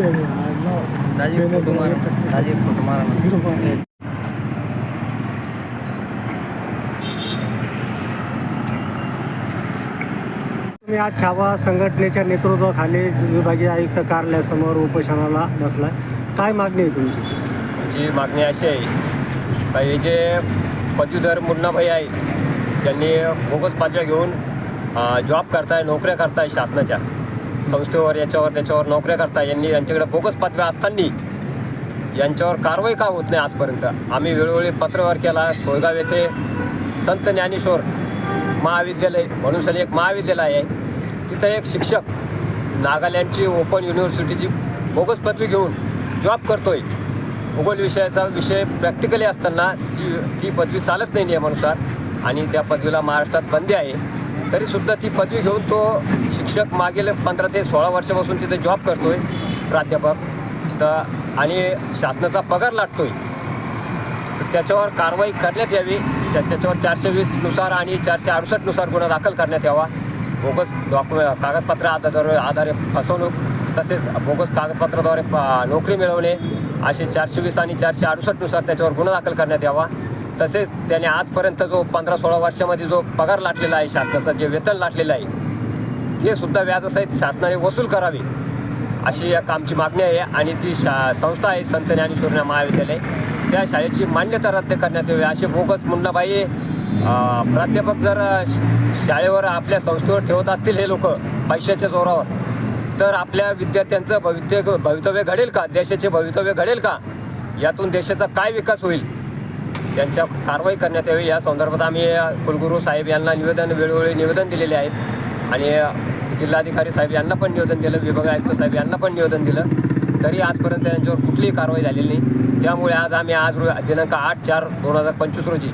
Rajiv photo मारा Rajiv photo मारा म्हणा. तुम्ही आज छावा संघटनेच्या नेतृत्वाखाली विभागीय आयुक्त कार्यालयासमोर उपोषणाला बसलाय. काय मागणी आहे तुमची? जी मागणी अशी आहे का हे जे पदवीधर मुन्नाभाई आहे त्यांनी बोगस पदव्या घेऊन जॉब करताय नोकऱ्या करताय शासनाच्या. संस्थेवर याच्यावर त्याच्यावर नोकऱ्या करता यांनी यांच्याकडे बोगस पदव्या असताना यांच्यावर कारवाई का होत नाही आजपर्यंत? आम्ही वेळोवेळी पत्रव्यवहार केला सोयगाव येथे संत ज्ञानेश्वर महाविद्यालय म्हणून सनी एक महाविद्यालय आहे. तिथं एक शिक्षक नागालँडची ओपन युनिव्हर्सिटीची बोगस पदवी घेऊन जॉब करतोय. भूगोल विषयाचा विषय प्रॅक्टिकली असताना ती ती पदवी चालत नाही नियमानुसार आणि त्या पदवीला महाराष्ट्रात बंदी आहे. तरीसुद्धा ती पदवी घेऊन तो शिक्षक मागील पंधरा ते सोळा वर्षापासून तिथे जॉब करतोय प्राध्यापक. तर आणि शासनाचा पगार लाटतोय. तर त्याच्यावर कारवाई करण्यात यावी. त्याच्यावर चारशे वीसनुसार आणि चारशे अडुसष्टनुसार गुन्हा दाखल करण्यात यावा. बोगस डॉक्युमे कागदपत्र आधार आधारे फसवणूक तसेच बोगस कागदपत्राद्वारे नोकरी मिळवणे असे चारशे वीस आणि चारशे अडुसष्टनुसार त्याच्यावर गुन्हा दाखल करण्यात यावा. तसेच त्याने आजपर्यंत जो पंधरा सोळा वर्षामध्ये जो पगार लाटलेला आहे शासनाचं जे वेतन लाटलेलं आहे ते सुद्धा व्याजासहित शासनाने वसूल करावे अशी एक आमची मागणी आहे आणि ती शा संस्था आहे संत ज्ञानेश्वर महाविद्यालय. त्या शाळेची मान्यता रद्द करण्यात यावी असे बोगस मुन्नाबाई प्राध्यापक जर श- शाळेवर आपल्या संस्थेवर ठेवत असतील हे लोक पैशाच्या जोरावर तर आपल्या विद्यार्थ्यांचं भवित्य भवितव्य घडेल का? देशाचे भवितव्य घडेल का? यातून देशाचा काय विकास होईल? त्यांच्या कारवाई करण्यात यावी. या संदर्भात आम्ही कुलगुरू साहेब यांना निवेदन वेळोवेळी निवेदन दिलेले आहेत. आणि जिल्हाधिकारी साहेब यांना पण निवेदन दिलं विभाग आयुक्त साहेब यांना पण निवेदन दिलं. तरी आजपर्यंत यांच्यावर कुठलीही कारवाई झालेली नाही. त्यामुळे आज आम्ही आज रो दिनांक आठ चार दोन हजार पंचवीस रोजी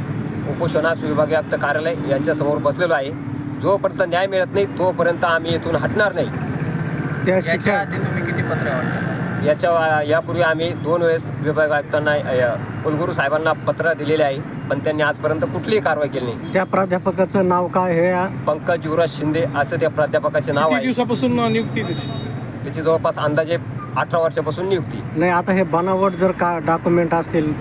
उपोषणास विभागीय आयुक्त कार्यालय यांच्यासमोर बसलेलो आहे. जोपर्यंत न्याय मिळत नाही तोपर्यंत आम्ही इथून हटणार नाही. त्या आधी तुम्ही किती पत्र याच्या यापूर्वी आम्ही दोन वेळेस विभाग आयुक्तांना कुलगुरू साहेबांना पत्र दिलेले आहे पण त्यांनी आजपर्यंत कुठलीही कारवाई केली नाही. त्या प्राध्यापकाचं नाव काय हे पंकज युवराज शिंदे असं त्या प्राध्यापकाचे नाव किती आहे. दिवसापासून नियुक्ती आहे त्याची? त्याची जवळपास अंदाजे अठरा वर्षापासून नियुक्ती. नाही आता हे बनावट जर का डॉक्युमेंट असतील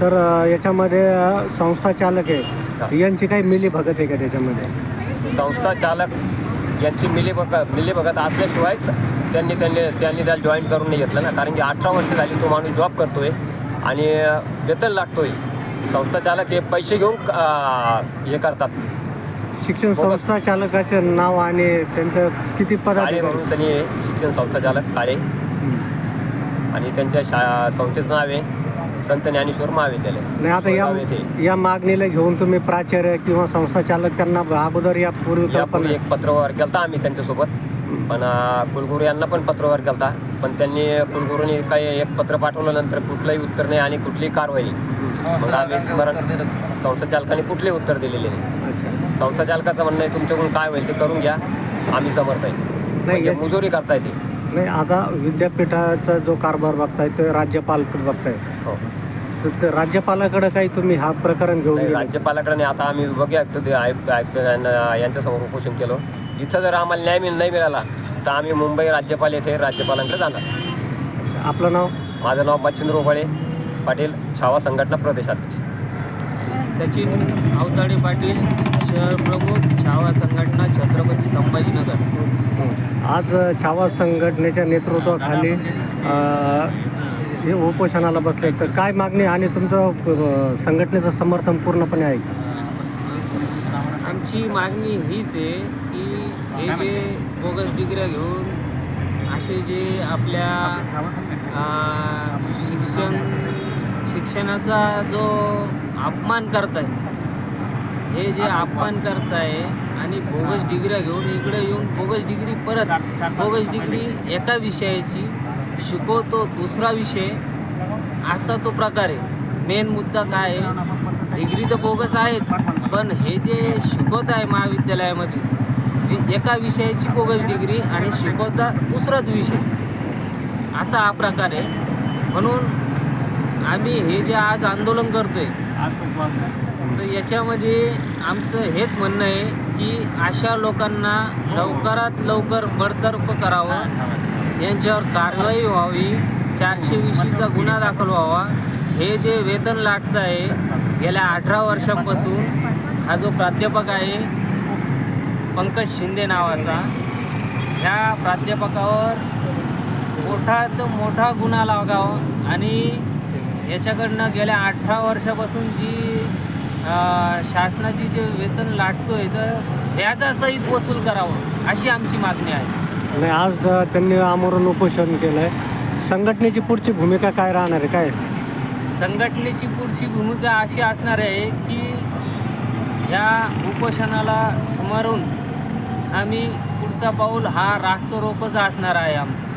तर अ, याच्यामध्ये अ, संस्था चालक हा. आहे यांची काही मिली भगत आहे का त्याच्यामध्ये? संस्था चालक यांची मिलीभग मिलीभगत असल्याशिवायच त्यांनी त्यांनी त्यांनी त्याला जॉईन करून नाही घेतलं ना. कारण की अठरा वर्ष झाली तो माणूस जॉब करतोय आणि वेतन लागतोय. संस्था चालक हे पैसे घेऊन हे करतात. शिक्षण. संस्था चालकाचे नाव आणि त्यांचं किती काळे पदाधिकारी? म्हणून त्यांनी शिक्षण संस्था चालक काळे आणि त्यांच्या शा संस्थेचं नाव आहे संत ज्ञानेश्वर महाविद्यालय. नाही आता या. या मागणीला घेऊन तुम्ही प्राचार्य किंवा संस्था चालक त्यांना अगोदर या पूर्वी यापूर्वी कल्पना एक पत्रव्यवहार केलता आम्ही त्यांच्यासोबत. पण अं, कुलगुरू यांना पण पत्रव्यवहार केलता. पण त्यांनी कुलगुरूंनी काही एक पत्र पाठवलं नंतर कुठलंही उत्तर नाही आणि कुठलीही कारवाई नाही. मग आम्ही स्मरण उत्तर दिलं तुम्हाला. संस्था चालकाने कुठलेही उत्तर दिलेले नाही. संस्था चालकाचं म्हणणं आहे तुमच्याकडून काय होईल ते करून घ्या. आम्ही समर्थ आहे. म्हणजे मुजोरी करता येते नाही आता विद्यापीठाचा जो कारभार बघताय ते राज्यपाल बघताय. हो. तर राज्यपालाकडे काही तुम्ही हा प्रकरण घेऊन राज्यपालाकडे नाही. आता आम्ही विभागीय आयुक्त आयुक्त यांच्यासमोर उपोषण केलं. इथं जर आम्हाला न्याय मिळ नाही मिळाला तर आम्ही मुंबई राज्यपाल येथे राज्यपालांकडे जाणार. आपलं नाव? माझं नाव मच्छिंद्र उबाळे पाटील छावा संघटना प्रदेशाध्यक्ष. सचिन अवताडे पाटील शहर प्रमुख छावा संघटना छत्रपती संभाजीनगर. आज छावा संघटनेच्या नेतृत्वाखाली अ, हे उपोषणाला बसले तर काय मागणी आणि तुमचं अ, संघटनेचं समर्थन पूर्णपणे आहे का? आमची मागणी हीच आहे की हे जे बोगस डिग्र्या घेऊन असे जे आपल्या आ, शिक्षण शिक्षणाचा जो अपमान करताय हे जे अपमान करताय आणि बोगस डिग्र्या घेऊन इकडे येऊन बोगस डिग्री परत बोगस डिग्री एका विषयाची शिकवतो दुसरा विषय असा तो प्रकार आहे. मेन मुद्दा काय आहे? डिग्री तर बोगस आहेच पण हे जे शिकवत आहे महाविद्यालयामध्ये एका विषयाची बोगस डिग्री आणि शिकवता दुसराच विषय. असा हा प्रकार आहे. म्हणून आम्ही हे जे आज आंदोलन करतो आहे तर याच्यामध्ये आमचं हेच म्हणणं आहे की अशा लोकांना लवकरात लवकर बडतर्फ करावं. यांच्यावर कारवाई व्हावी. चारशे वीसचा गुन्हा दाखल व्हावा. हे जे वेतन लाटतं आहे गेल्या अठरा वर्षांपासून हा जो प्राध्यापक आहे पंकज शिंदे नावाचा. ह्या प्राध्यापकावर मोठात मोठा गुन्हा लागावा आणि याच्याकडनं गेल्या अठरा वर्षापासून जी शासनाची जे वेतन लाटतोय तर व्याजासहित वसूल करावं अशी आमची मागणी आहे. आणि आज त्यांनी आमरण उपोषण केलं आहे संघटनेची पुढची भूमिका काय राहणार आहे? काय? संघटनेची पुढची भूमिका अशी असणार आहे की ह्या उपोषणाला समोरून आम्ही पुढचा पाऊल हा रास्त असणार आहे आमचा.